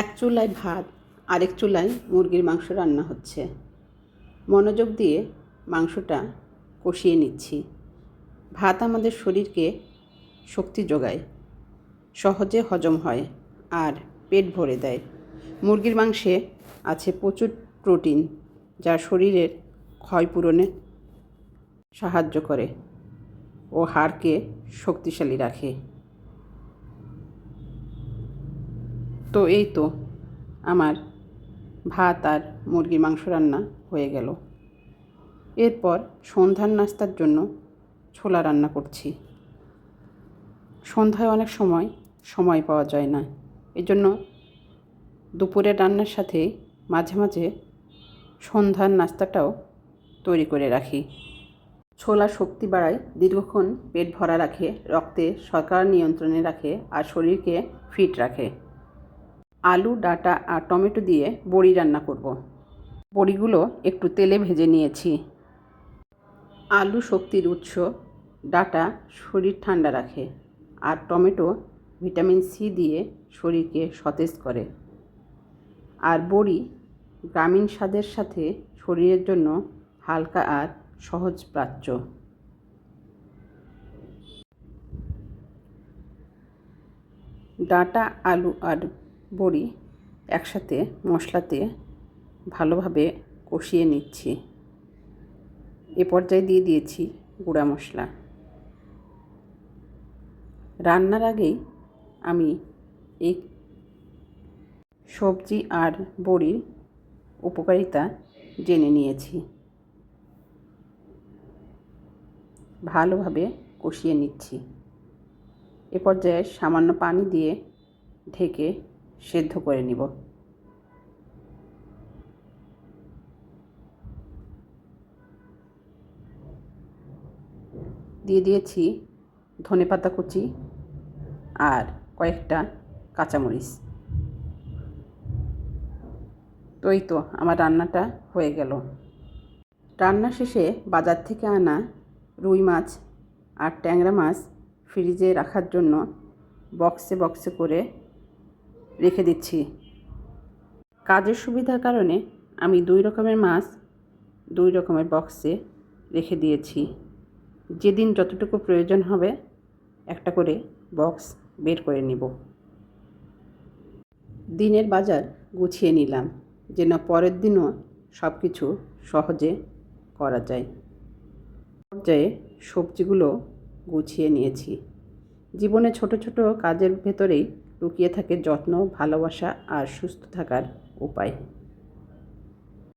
এক চুলায় ভাত, আরেক চুলায় মুরগির মাংস রান্না হচ্ছে। মনোযোগ দিয়ে মাংসটা কষিয়ে নিচ্ছি। ভাত আমাদের শরীরকে শক্তি যোগায়, সহজে হজম হয় আর পেট ভরে দেয়। মুরগির মাংসে আছে প্রচুর প্রোটিন, যা শরীরের ক্ষয়পূরণে সাহায্য করে ও হাড়কে শক্তিশালী রাখে। তো এই তো আমার ভাত আর মুরগির মাংস রান্না হয়ে গেল। এরপর সন্ধ্যার নাস্তার জন্য ছোলা রান্না করছি। সন্ধ্যায় অনেক সময় সময় পাওয়া যায় না। এজন্য দুপুরের রান্নার সাথে মাঝে মাঝে সন্ধ্যার নাস্তাটাও তৈরি করে রাখি। ছোলা শক্তি বাড়ায় দীর্ঘক্ষণ পেট ভরা রাখে, রক্তে শর্করা নিয়ন্ত্রণে রাখে আর শরীরকে ফিট রাখে। আলু, ডাটা আর টমেটো দিয়ে বড়ি রান্না করব। বড়িগুলো একটু তেলে ভেজে নিয়েছি। আলু শক্তির উৎস, ডাটা শরীর ঠান্ডা রাখে আর টমেটো ভিটামিন সি দিয়ে শরীরকে সতেজ করে। আর বড়ি গ্রামীণ স্বাদের সাথে শরীরের জন্য হালকা আর সহজ প্রাচ্য। ডাটা, আলু আর বড়ি একসাথে মশলাতে ভালোভাবে কষিয়ে নিচ্ছি। এ পর্যায়ে দিয়ে দিয়েছি গুঁড়া মশলা। রান্নার আগেই আমি এই সবজি আর বড়ির উপকারিতা জেনে নিয়েছি। ভালোভাবে কষিয়ে নিচ্ছি। এ পর্যায়ে সামান্য পানি দিয়ে ঢেকে সেদ্ধ করে নিব। দিয়ে দিয়েছি ধনেপাতা কুচি আর কয়েকটা কাঁচামরিচ। তো এই তো আমার রান্নাটা হয়ে গেল। রান্না শেষে বাজার থেকে আনা রুই মাছ আর ট্যাংরা মাছ ফ্রিজে রাখার জন্য বক্সে বক্সে করে রেখে দিচ্ছি। কাজের সুবিধার কারণে আমি দুই রকমের মাছ, দুই রকমের বক্সে রেখে দিয়েছি। যেদিন যতটুকু প্রয়োজন হবে, একটা করে বক্স বের করে নিব। দিনের বাজার গুছিয়ে নিলাম, যেন পরের দিনও সব কিছু সহজে করা যায়। পর্যায়ে সবজিগুলো গুছিয়ে নিয়েছি। জীবনে ছোট ছোট কাজের ভেতরেই লুকিয়ে থাকে যত্ন ভালোবাসা আর সুস্থ থাকার উপায়।